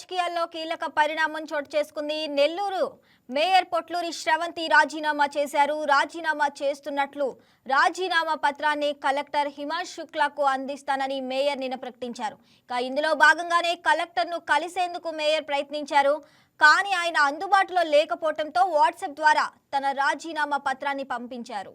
రాజకీయాల్లో కీలక పరిణామం చోటు చేసుకుంది. నెల్లూరు మేయర్ పొట్లూరి శ్రవంతి రాజీనామా చేశారు. రాజీనామా చేస్తున్నట్లు రాజీనామా పత్రాన్ని కలెక్టర్ హిమాంశ్ శుక్లాకు అందిస్తానని మేయర్ నిన్న ప్రకటించారు. ఇక ఇందులో భాగంగానే కలెక్టర్ను కలిసేందుకు మేయర్ ప్రయత్నించారు. కానీ ఆయన అందుబాటులో లేకపోవడంతో వాట్సాప్ ద్వారా తన రాజీనామా పత్రాన్ని పంపించారు.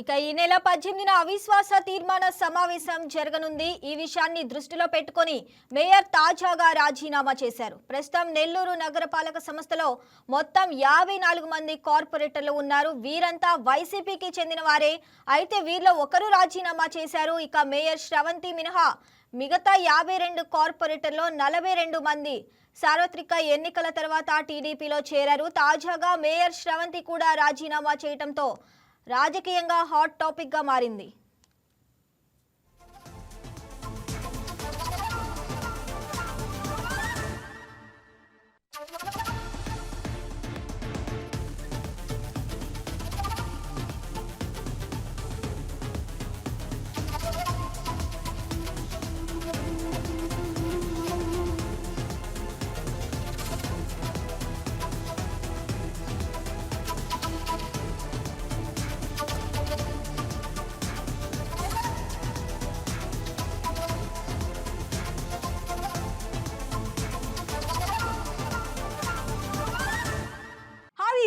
ఇక ఈ నెల పద్దెనిమిదిన అవిశ్వాస తీర్మాన సమావేశం జరగనుంది. ఈ విషయాన్ని దృష్టిలో పెట్టుకొని మేయర్ తాజాగా రాజీనామా చేశారు. ప్రస్తుతం నెల్లూరు నగరపాలక సంస్థలో మొత్తం యాభై నాలుగు మంది కార్పొరేటర్లు ఉన్నారు. వీరంతా వైసీపీకి చెందిన వారే. అయితే వీరిలో ఒకరు రాజీనామా చేశారు. ఇక మేయర్ శ్రవంతి మినహా మిగతా యాభై రెండు కార్పొరేటర్లో నలభై రెండు మంది సార్వత్రిక ఎన్నికల తర్వాత టీడీపీలో చేరారు. తాజాగా మేయర్ శ్రవంతి కూడా రాజీనామా చేయడంతో రాజకీయంగా హాట్ టాపిక్గా మారింది.